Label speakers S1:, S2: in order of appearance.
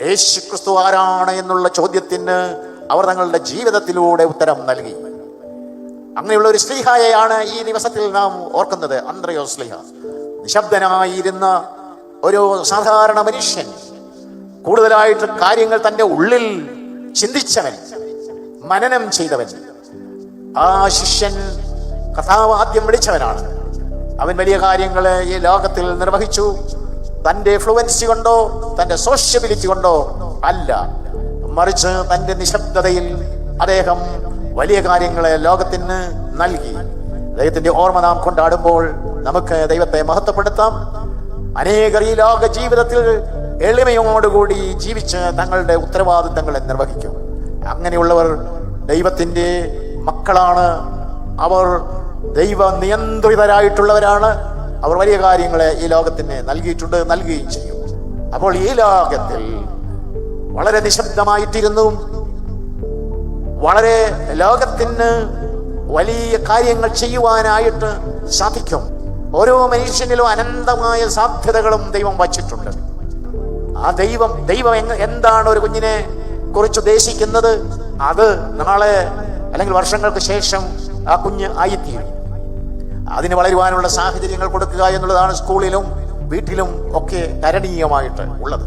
S1: യേശു ക്രിസ്തു ആരാണ് എന്നുള്ള ചോദ്യത്തിന് അവർ തങ്ങളുടെ ജീവിതത്തിലൂടെ ഉത്തരം നൽകി. അങ്ങനെയുള്ള ഒരു സ്ലീഹായെയാണ് ഈ ദിവസത്തിൽ നാം ഓർക്കുന്നത് അന്ത്രയോ സ്ലീഹ. നിശബ്ദനായിരുന്ന ഒരു സാധാരണ മനുഷ്യൻ കൂടുതലായിട്ട് കാര്യങ്ങൾ തന്റെ ഉള്ളിൽ ചിന്തിച്ചവൻ മനനം ചെയ്തവൻ. ആ ശിഷ്യൻ കഥാവാദ്യം വിളിച്ചവനാണ്. അവൻ വലിയ കാര്യങ്ങളെ ഈ ലോകത്തിൽ നിർവഹിച്ചു. തന്റെ ഫ്ലുവൻസി കൊണ്ടോ തന്റെ സോഷ്യബിലിറ്റി കൊണ്ടോ അല്ല. മറിച്ച് തന്റെ നിശബ്ദതയിൽ അദ്ദേഹം വലിയ കാര്യങ്ങളെ ലോകത്തിന് നൽകി. അദ്ദേഹത്തിന്റെ ഓർമ്മ നാം കൊണ്ടാടുമ്പോൾ നമുക്ക് ദൈവത്തെ മഹത്വപ്പെടുത്താം. അനേകർ ഈ ലോക ജീവിതത്തിൽ എളിമയോടുകൂടി ജീവിച്ച് തങ്ങളുടെ ഉത്തരവാദിത്തങ്ങളെ നിർവഹിക്കും. അങ്ങനെയുള്ളവർ ദൈവത്തിന്റെ മക്കളാണ്. അവർ ദൈവ നിയന്ത്രിതരായിട്ടുള്ളവരാണ് അവർ വലിയ കാര്യങ്ങളെ ഈ ലോകത്തിന് നൽകിയിട്ടുണ്ട് നൽകുകയും ചെയ്യും. അപ്പോൾ ഈ ലോകത്തിൽ വളരെ നിശബ്ദമായിട്ടിരുന്നു. വളരെ ലോകത്തിന് വലിയ കാര്യങ്ങൾ ചെയ്യുവാനായിട്ട് സാധിക്കും. ഓരോ മനുഷ്യനിലും അനന്തമായ സാധ്യതകളും ദൈവം വച്ചിട്ടുണ്ട്. ആ ദൈവം ദൈവം എന്താണ് ഒരു കുഞ്ഞിനെ കുറിച്ച് ഉദ്ദേശിക്കുന്നത്? അത് നാളെ അല്ലെങ്കിൽ വർഷങ്ങൾക്ക് ശേഷം ആ കുഞ്ഞ് ആയിത്തീരും. അതിന് വളരുവാനുള്ള സാഹചര്യങ്ങൾ കൊടുക്കുക എന്നുള്ളതാണ് സ്കൂളിലും വീട്ടിലും ഒക്കെ കരണീയമായിട്ട് ഉള്ളത്.